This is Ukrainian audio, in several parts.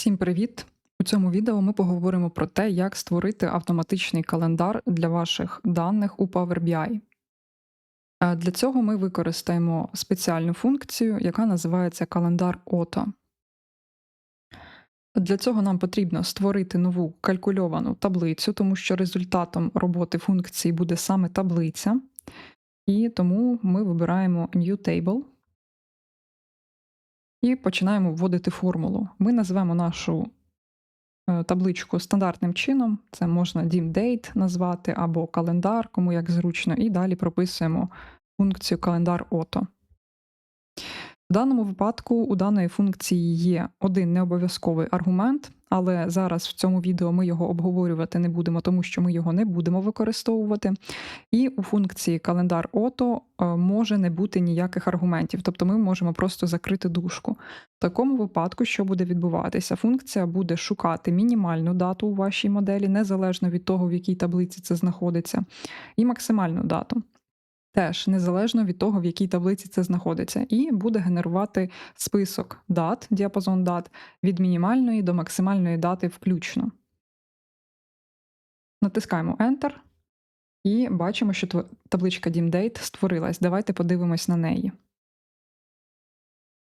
Всім привіт! У цьому відео ми поговоримо про те, як створити автоматичний календар для ваших даних у Power BI. Е, Для цього ми використаємо спеціальну функцію, яка називається календар Auto. Для цього нам потрібно створити нову калькульовану таблицю, тому що результатом роботи функції буде саме таблиця. І тому ми вибираємо New Table і починаємо вводити формулу. Ми назвемо нашу е, табличку стандартним чином. Це можна DIMDate назвати або календар, кому як зручно, і далі прописуємо функцію календар ото. В даному випадку у даної функції є один необов'язковий аргумент, але зараз в цьому відео ми його обговорювати не будемо, тому що ми його не будемо використовувати. І у функції календар Auto е, може не бути ніяких аргументів, тобто ми можемо просто закрити дужку. В такому випадку, що буде відбуватися? Функція буде шукати мінімальну дату у вашій моделі, незалежно від того, в якій таблиці це знаходиться, і максимальну дату. Теж незалежно від того, в якій таблиці це знаходиться, і буде генерувати список дат, діапазон дат від мінімальної до максимальної дати включно. Натискаємо Enter і бачимо, що табличка DIMDate створилась. Давайте подивимось на неї.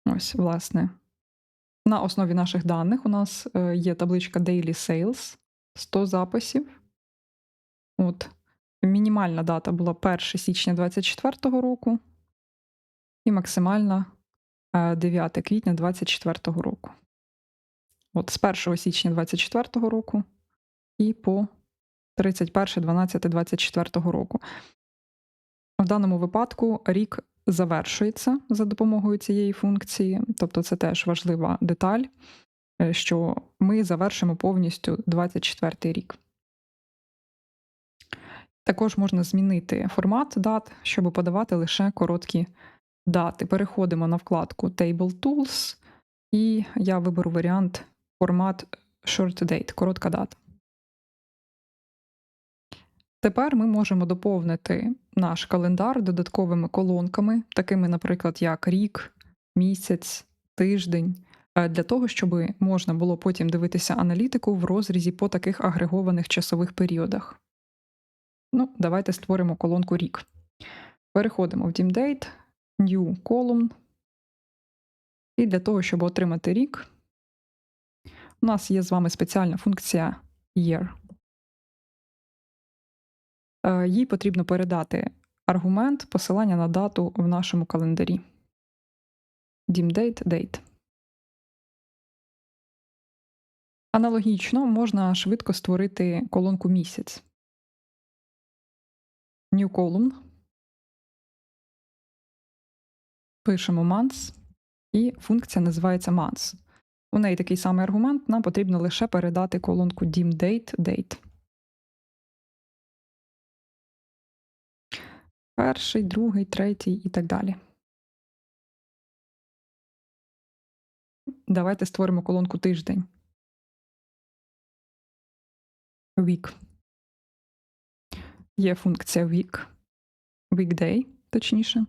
Ось, власне. На основі наших даних у нас е, є табличка Daily Sales 100 записів. От. Мінімальна дата була 1 січня 2024 року, і максимальна е, 9 квітня 2024 року. От з 1 січня 2024 року і по 31.12.24 року. В даному випадку рік завершується за допомогою цієї функції, тобто це теж важлива деталь, е, що ми завершимо повністю 24 рік. Також можна змінити формат дат, щоб подавати лише короткі дати. Переходимо на вкладку Table Tools, і я виберу варіант формат Short Date, коротка дата. Тепер ми можемо доповнити наш календар додатковими колонками, такими, наприклад, як рік, місяць, тиждень, е, для того, щоб можна було потім дивитися аналітику в розрізі по таких агрегованих часових періодах. Ну, давайте створимо колонку рік. Переходимо в DIMDate, New Column. І для того, щоб отримати рік, у нас є з вами спеціальна функція year. Е, Їй потрібно передати аргумент посилання на дату в нашому календарі. DIMDate date. Аналогічно можна швидко створити колонку місяць. New column. Пишемо months, і функція називається months. У неї такий самий аргумент, нам потрібно лише передати колонку DIMDate date. Перший, другий, третій і так далі. Давайте створимо колонку тиждень. Week. Є функція week, weekday, точніше.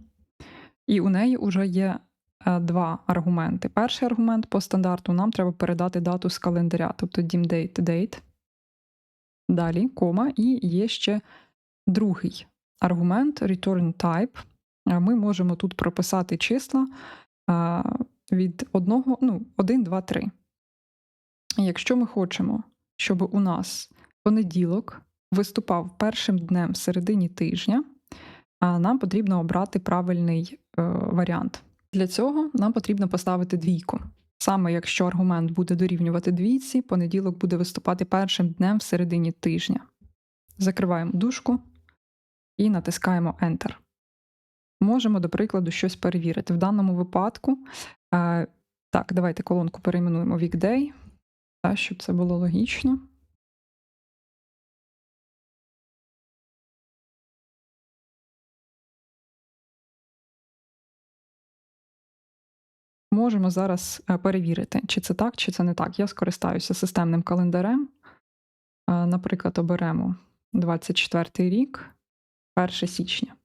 І у неї вже є е, два аргументи. Перший аргумент по стандарту нам треба передати дату з календаря, тобто DIMDate date. Далі кома, і є ще другий аргумент return type. Е, Ми можемо тут прописати числа е, від 1, ну, 1, 2, 3. Якщо ми хочемо, щоб у нас понеділок виступав першим днем в середині тижня, нам потрібно обрати правильний е, варіант. Для цього нам потрібно поставити двійку. Саме якщо аргумент буде дорівнювати двійці, понеділок буде виступати першим днем в середині тижня. Закриваємо дужку і натискаємо Enter. Можемо, до прикладу, щось перевірити. В даному випадку, е, так, давайте колонку перейменуємо Weekday, так, щоб це було логічно. Можемо зараз е, перевірити, чи це так, чи це не так. Я скористаюся системним календарем. Е, Наприклад, оберемо 24 рік, 1 січня.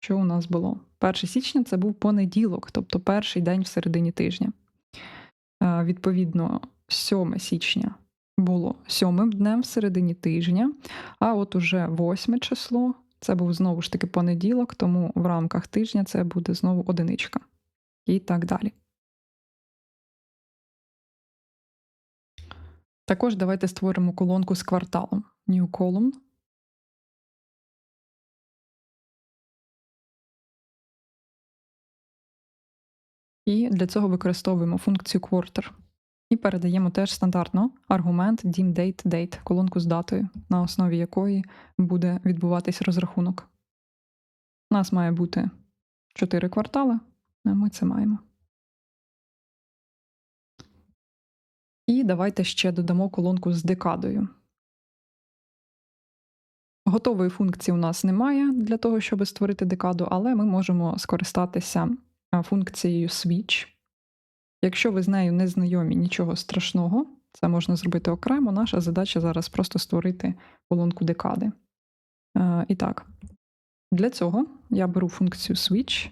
Що у нас було? 1 січня це був понеділок, тобто перший день в середині тижня. Е, Відповідно, 7 січня було сьомим днем в середині тижня, а от уже 8 число це був знову ж таки понеділок, тому в рамках тижня це буде знову одиничка. І так далі. Також давайте створимо колонку з кварталом. New column. І для цього використовуємо функцію quarter. І передаємо теж стандартно аргумент dim date колонку з датою, на основі якої буде відбуватись розрахунок. У нас має бути 4 квартали, ми це маємо. І давайте ще додамо колонку з декадою. Готової функції у нас немає для того, щоб створити декаду, але ми можемо скористатися функцією switch. Якщо ви з нею не знайомі нічого страшного, це можна зробити окремо. Наша задача зараз просто створити колонку декади. І так, для цього я беру функцію switch,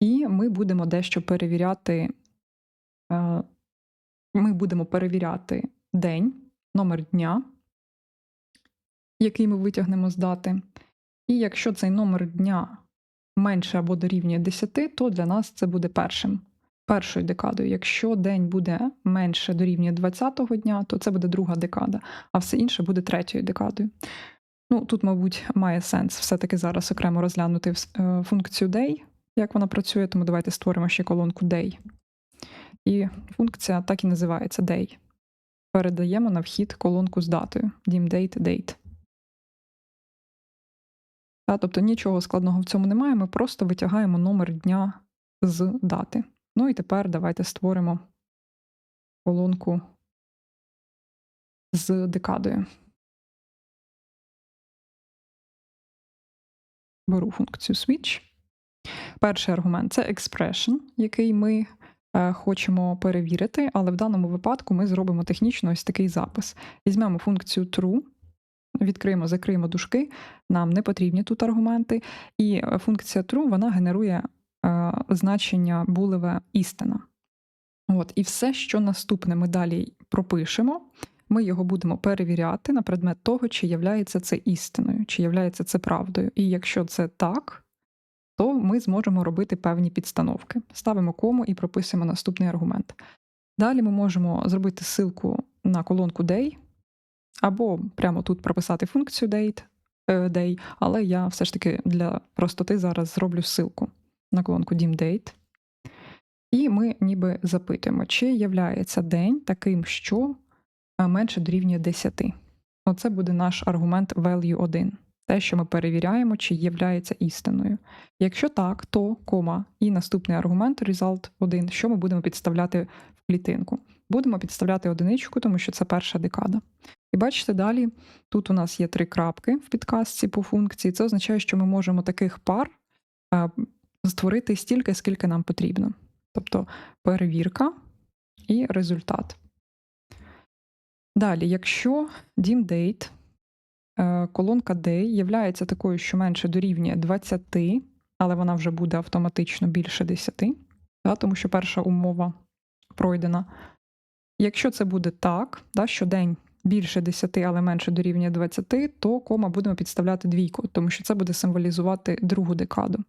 і ми будемо дещо перевіряти. Ми будемо перевіряти день, номер дня, який ми витягнемо з дати. І якщо цей номер дня менше або дорівнює 10, то для нас це буде першим, першою декадою. Якщо день буде менше дорівнює 20-го дня, то це буде друга декада, а все інше буде третьою декадою. Ну, Тут, мабуть, має сенс все-таки зараз окремо розглянути е, функцію day, як вона працює, тому давайте створимо ще колонку day. І функція так і називається day. Передаємо на вхід колонку з датою dim date. Та, тобто нічого складного в цьому немає, ми просто витягаємо номер дня з дати. Ну і тепер давайте створимо колонку з декадою. Беру функцію switch. Перший аргумент це expression, який ми хочемо перевірити, але в даному випадку ми зробимо технічно ось такий запис. Візьмемо функцію true. Відкриємо, закриємо дужки, нам не потрібні тут аргументи. І е, функція true вона генерує е, значення булеве істина. От, І все, що наступне ми далі пропишемо, ми його будемо перевіряти на предмет того, чи являється це істиною, чи являється це правдою. І якщо це так, то ми зможемо робити певні підстановки. Ставимо кому і прописуємо наступний аргумент. Далі ми можемо зробити ссылку на колонку day. Або прямо тут прописати функцію date, е, day, але я все ж таки для простоти зараз зроблю ссылку на колонку DimDate. І ми ніби запитуємо, чи являється день таким, що е, менше дорівнює 10. Оце буде наш аргумент value 1. Те, що ми перевіряємо, чи являється істиною. Якщо так, то кома і наступний аргумент result 1, що ми будемо підставляти в клітинку. Будемо підставляти одиничку, тому що це перша декада. І бачите, далі тут у нас є три крапки в підказці по функції. Це означає, що ми можемо таких пар створити стільки, скільки нам потрібно. Тобто перевірка і результат. Далі, якщо DimDate, е, колонка Day є такою, що менше дорівнює 20, але вона вже буде автоматично більше 10, тому що перша умова пройдена. Якщо це буде так, що день більше 10, але менше дорівнює 20, то кома будемо підставляти двійку, тому що це буде символізувати другу декаду.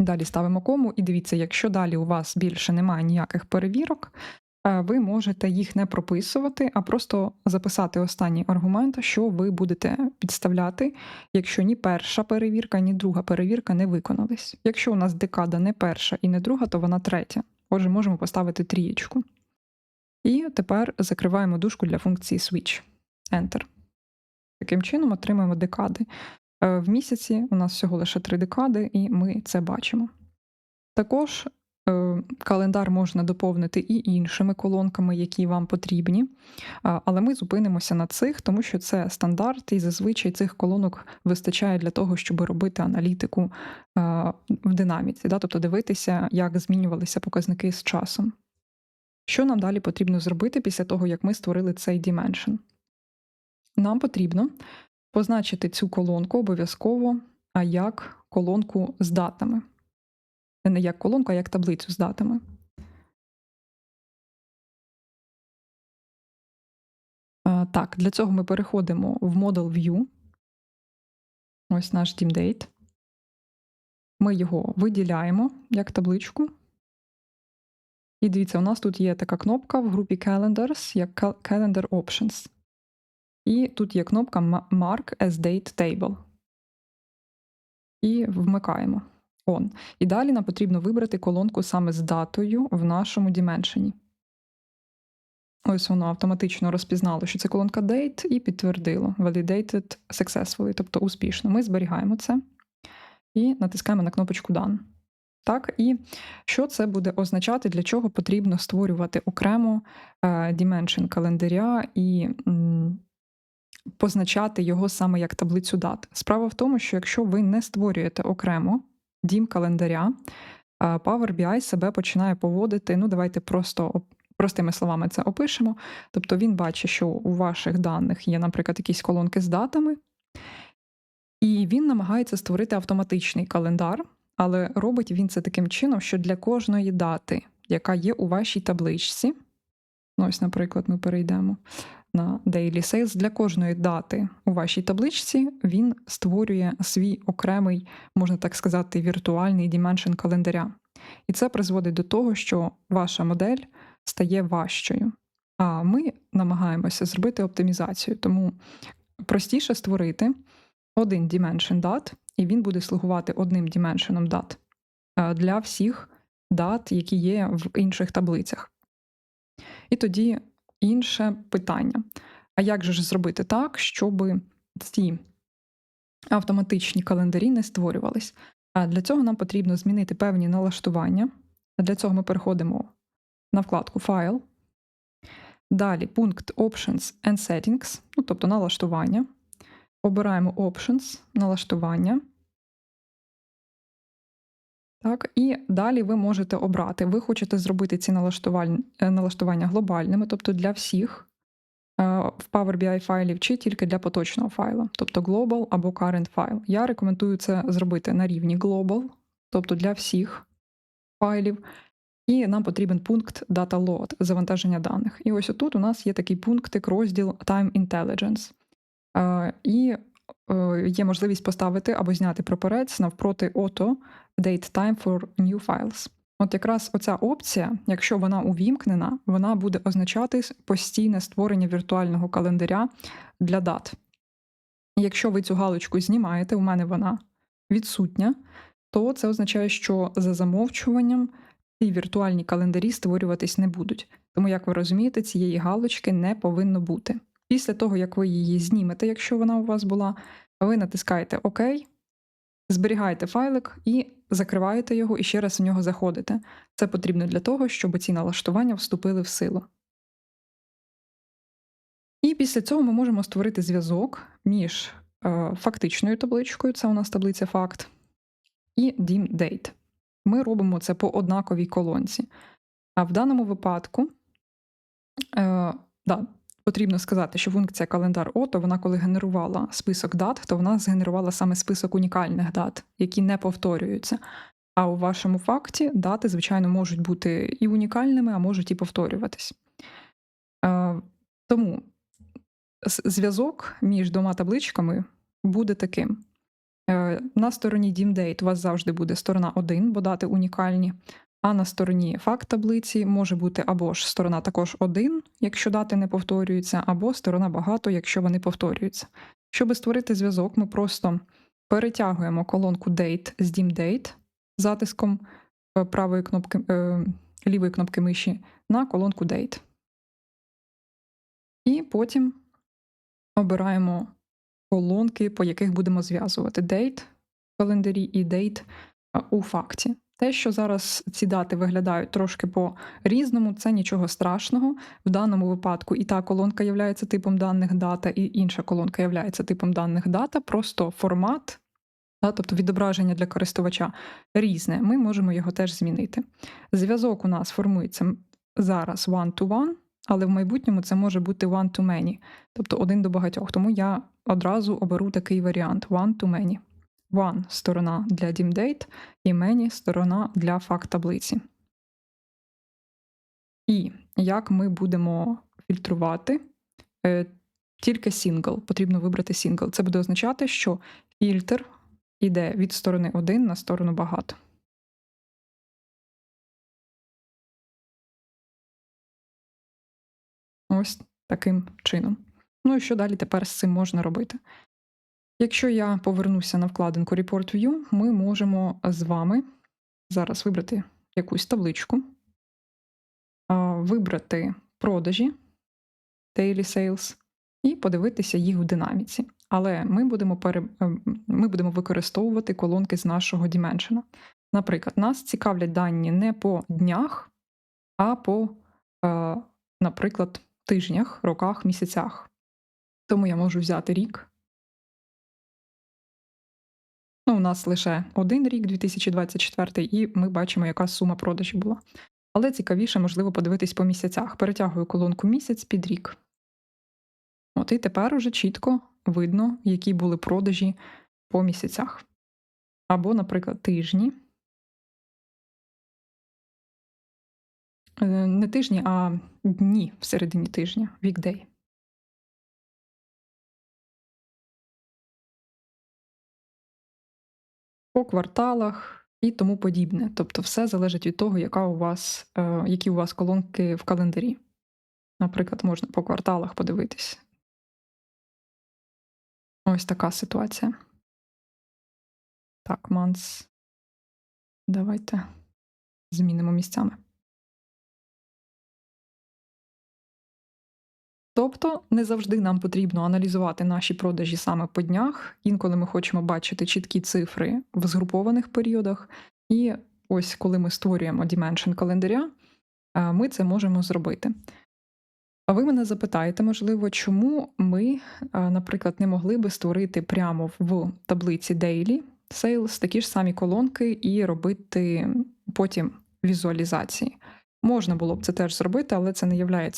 Далі ставимо кому, і дивіться, якщо далі у вас більше немає ніяких перевірок, е, ви можете їх не прописувати, а просто записати останній аргумент, що ви будете підставляти, якщо ні перша перевірка, ні друга перевірка не виконались. Якщо у нас декада не перша і не друга, то вона третя. Отже, можемо поставити трієчку. І тепер закриваємо дужку для функції switch. Enter. Таким чином отримаємо декади. Е, в місяці у нас всього лише три декади, і ми це бачимо. Також е, календар можна доповнити і іншими колонками, які вам потрібні. Але ми зупинимося на цих, тому що це стандарт, і зазвичай цих колонок вистачає для того, щоб робити аналітику в динаміці, тобто дивитися, як змінювалися показники з часом. Що нам далі потрібно зробити після того, як ми створили цей dimension? Нам потрібно позначити цю колонку обов'язково як колонку з датами не як колонку, а як таблицю з датами. Е, так, для цього ми переходимо в Model View. Ось наш Team Date. Ми його виділяємо як табличку. І дивіться, у нас тут є така кнопка в групі Calendars, як Calendar Options. І тут є кнопка Mark as Date Table. І вмикаємо. On. І далі нам потрібно вибрати колонку саме з датою в нашому Dimension. Ось воно автоматично розпізнало, що це колонка Date, і підтвердило Validated successfully, тобто успішно. Ми зберігаємо це і натискаємо на кнопочку Done. Так, і що це буде означати, для чого потрібно створювати окремо е, dimension календаря і позначати його саме як таблицю дат. Справа в тому, що якщо ви не створюєте окремо дім календаря, Power BI себе починає поводити. Ну, давайте просто простими словами це опишемо. Тобто він бачить, що у ваших даних є, наприклад, якісь колонки з датами, і він намагається створити автоматичний календар. Але робить він це таким чином, що для кожної дати, яка є у вашій табличці, ну ось, наприклад, ми перейдемо на Daily Sales, для кожної дати у вашій табличці він створює свій окремий, можна так сказати, віртуальний dimension календаря. І це призводить до того, що ваша модель стає важчою. А ми намагаємося зробити оптимізацію, тому простіше створити один dimension дат, і він буде слугувати одним діменшеном дат для всіх дат, які є в інших таблицях. І тоді інше питання: а як же ж зробити так, щоб ці автоматичні календарі не створювались? Для цього нам потрібно змінити певні налаштування. Для цього ми переходимо на вкладку Файл. Далі пункт Options and Settings, ну, тобто налаштування. Обираємо Options, налаштування. Так, І далі ви можете обрати. Ви хочете зробити ці налаштування налаштування глобальними, тобто для всіх е, в Power BI файлів, чи тільки для поточного файлу, тобто Global або Current файл. Я рекомендую це зробити на рівні Global, тобто для всіх файлів. І нам потрібен пункт Data Load, завантаження даних. І ось тут у нас є такий пунктик, розділ Time Intelligence. І е, є можливість поставити або зняти прапорець навпроти Auto Date Time for New Files. От якраз оця опція, якщо вона увімкнена, вона буде означати постійне створення віртуального календаря для дат. Якщо ви цю галочку знімаєте, у мене вона відсутня, то це означає, що за замовчуванням ці віртуальні календарі створюватись не будуть. Тому, як ви розумієте, цієї галочки не повинно бути. Після того, як ви її знімете, якщо вона у вас була, ви натискаєте ОК, зберігаєте файлик і закриваєте його і ще раз в нього заходите. Це потрібно для того, щоб ці налаштування вступили в силу. І після цього ми можемо створити зв'язок між е, фактичною табличкою, це у нас таблиця факт, і DIM-Date. Ми робимо це по однаковій колонці. А в даному випадку, е, да, Потрібно сказати, що функція календар ОТО, вона коли генерувала список дат, то вона згенерувала саме список унікальних дат, які не повторюються. А у вашому факті дати, звичайно, можуть бути і унікальними, а можуть і повторюватись. Е, тому зв'язок між двома табличками буде таким. Е, на стороні DimDate у вас завжди буде сторона 1, бо дати унікальні. А на стороні факт таблиці може бути або ж сторона також 1, якщо дати не повторюються, або сторона багато, якщо вони повторюються. Щоб створити зв'язок, ми просто перетягуємо колонку Date з DimDate затиском е, правої кнопки, е, лівої кнопки миші на колонку Date. І потім обираємо колонки, по яких будемо зв'язувати Date в календарі і Date е, у факті. Те, що зараз ці дати виглядають трошки по-різному, це нічого страшного. В даному випадку і та колонка є типом даних дата, і інша колонка є типом даних дата, просто формат, да, тобто відображення для користувача різне. Ми можемо його теж змінити. Зв'язок у нас формується зараз one-to-one, але в майбутньому це може бути one-to-many, тобто один до багатьох. Тому я одразу оберу такий варіант one-to-many. One сторона для DimDate і Many сторона для факт таблиці. І як ми будемо фільтрувати, е, тільки сингл. Потрібно вибрати сингл. Це буде означати, що фільтр йде від сторони 1 на сторону багато. Ось таким чином. Ну і що далі тепер з цим можна робити? Якщо я повернуся на вкладинку Report View, ми можемо з вами зараз вибрати якусь табличку, вибрати продажі Daily Sales і подивитися їх в динаміці. Але ми будемо пере... ми будемо використовувати колонки з нашого Dimension. Наприклад, нас цікавлять дані не по днях, а по, наприклад, тижнях, роках, місяцях. Тому я можу взяти рік. Ну, у нас лише один рік, 2024, і ми бачимо, яка сума продажів була. Але цікавіше, можливо, подивитись по місяцях. Перетягую колонку місяць під рік. От і тепер уже чітко видно, які були продажі по місяцях. Або, наприклад, тижні. Е, не тижні, а дні всередині тижня, вікдей. По кварталах і тому подібне. Тобто, все залежить від того, яка у вас, е, які у вас колонки в календарі. Наприклад, можна по кварталах подивитись. Ось така ситуація. Так, манс. Давайте змінимо місцями. Тобто не завжди нам потрібно аналізувати наші продажі саме по днях. Інколи ми хочемо бачити чіткі цифри в згрупованих періодах. І ось коли ми створюємо Dimension календаря, е, ми це можемо зробити. А ви мене запитаєте, можливо, чому ми, е, наприклад, не могли би створити прямо в таблиці Daily Sales такі ж самі колонки і робити потім візуалізації. Можна було б це теж зробити, але це не є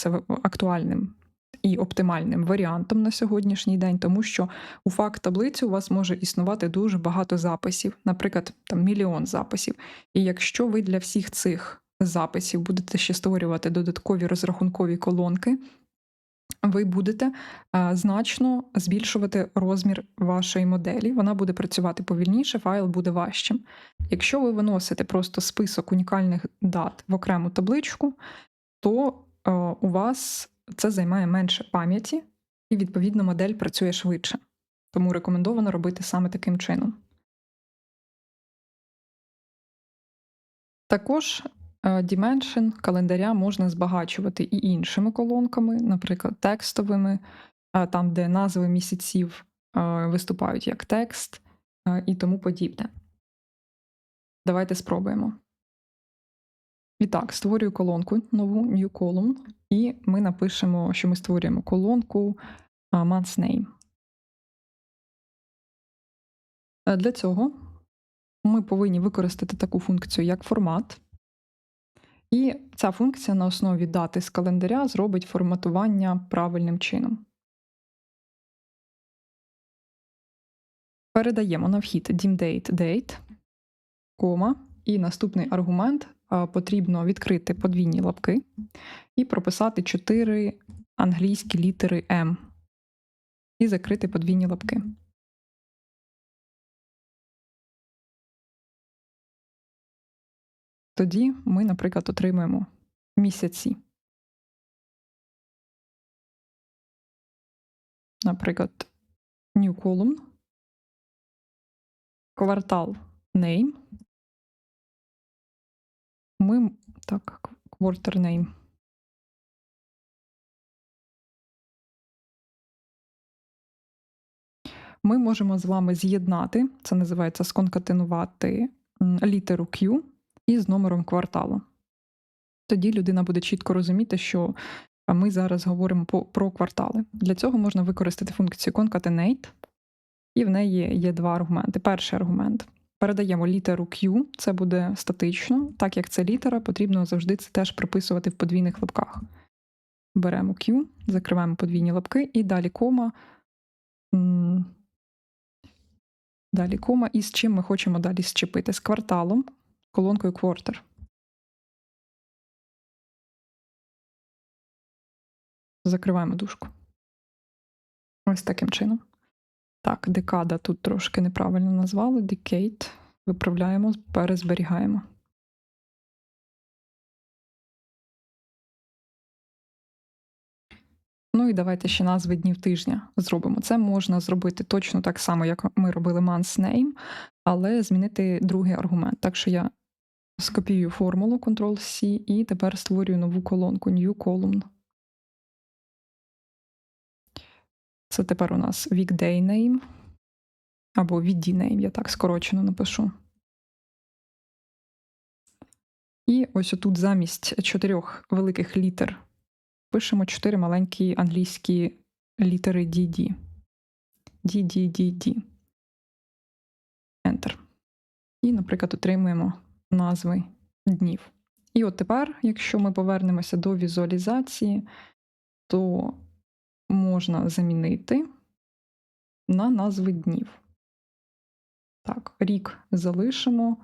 актуальним і оптимальним варіантом на сьогоднішній день, тому що у факт таблиці у вас може існувати дуже багато записів, наприклад, там мільйон записів. І якщо ви для всіх цих записів будете ще створювати додаткові розрахункові колонки, ви будете а, значно збільшувати розмір вашої моделі. Вона буде працювати повільніше, файл буде важчим. Якщо ви виносите просто список унікальних дат в окрему табличку, то а, у вас це займає менше пам'яті, і, відповідно, модель працює швидше. Тому рекомендовано робити саме таким чином. Також е, Dimension календаря можна збагачувати і іншими колонками, наприклад, текстовими, е, там, де назви місяців е, виступають як текст і тому подібне. Давайте спробуємо. І так, створюю колонку нову New Column, і ми напишемо, що ми створюємо колонку Month's Name. Е, для цього ми повинні використати таку функцію, як формат. І ця функція на основі дати з календаря зробить форматування правильним чином. Передаємо на вхід DimDate date, кома, і наступний аргумент потрібно відкрити подвійні лапки і прописати чотири англійські літери М і закрити подвійні лапки. Тоді ми, наприклад, отримуємо місяці. Наприклад, New Column, квартал Name ми так, quarter name. Ми можемо з вами з'єднати, це називається сконкатенувати літеру Q із номером кварталу. Тоді людина буде чітко розуміти, що ми зараз говоримо про квартали. Для цього можна використати функцію concatenate, і в неї є два аргументи. Перший аргумент Передаємо літеру Q, це буде статично. Так як це літера, потрібно завжди це теж приписувати в подвійних лапках. Беремо Q, закриваємо подвійні лапки і далі кома. Далі кома, і з чим ми хочемо далі зчепити? З кварталом, колонкою quarter. Закриваємо дужку. Ось таким чином. Так, декада тут трошки неправильно назвали. Decade. Виправляємо, перезберігаємо. Ну і давайте ще назви днів тижня зробимо. Це можна зробити точно так само, як ми робили month's name, але змінити другий аргумент. Так що я скопіюю формулу Ctrl-C і тепер створюю нову колонку New Column. Це тепер у нас weekday name або VD name, я так скорочено напишу. І ось отут замість чотирьох великих літер пишемо чотири маленькі англійські літери DD. DDDD. Enter. І, наприклад, отримуємо назви днів. І от тепер, якщо ми повернемося до візуалізації, то можна замінити на назви днів. Так, рік залишимо.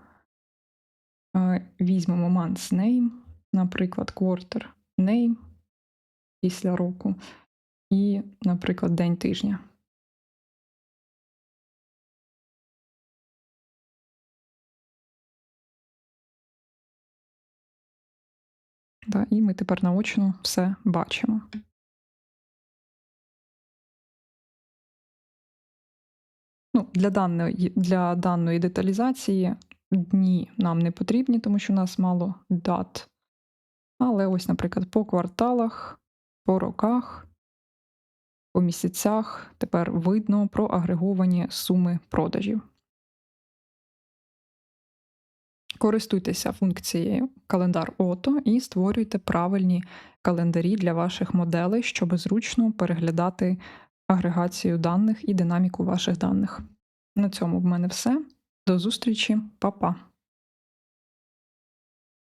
Е, Візьмемо month's name, наприклад, quarter name після року, і, наприклад, день тижня. Да, і ми тепер наочно все бачимо. Ну, для, даної, для даної деталізації дні нам не потрібні, тому що у нас мало дат. Але ось, наприклад, по кварталах, по роках, по місяцях тепер видно проагреговані суми продажів. Користуйтеся функцією календар ОТО і створюйте правильні календарі для ваших моделей, щоб зручно переглядати агрегацію даних і динаміку ваших даних. На цьому в мене все. До зустрічі, Па-па!